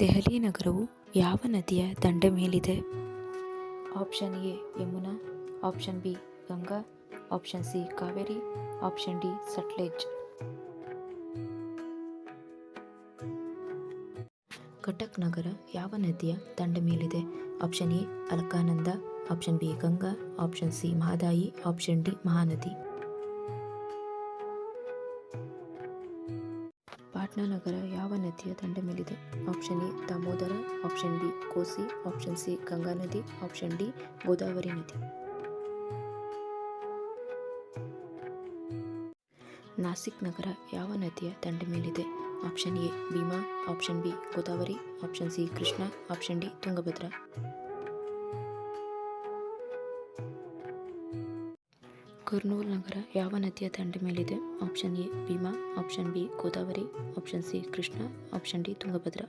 ದೆಹಲಿ ನಗರವು ಯಾವ ನದಿಯ ದಂಡೆ ಮೇಲಿದೆ? Option A, Yamuna. Option B, Ganga. Option C, Kaveri. Option D, Sutlej. Cuttack ನಗರ ಯಾವ ನದಿಯ ದಂಡ ಮೇಲಿದೆ? Option A, Alaknanda. Option B, Ganga. Option C, Mahadayi. Option D, Mahanadi. Patna ನಗರ ಯಾವ ನದಿಯ ದಂಡೆ ಮೇಲಿದೆ? Option A, Damodar, option B, Kosi, option C, Ganga ನದಿ, option D, Godavari ನದಿ. ನಾಸಿಕ್ ನಗರ ಯಾವ ನದಿಯ ದಂಡೆ ಮೇಲಿದೆ? Option A, Bhima, option B, Godavari, option C, Krishna, option D, Tungabhadra. Kurnool ನಗರ ಯಾವ ನದಿಯ ದಂಡೆ ಮೇಲಿದೆ? Option A Bhima, option B Godavari, option C Krishna, option D Tungabhadra.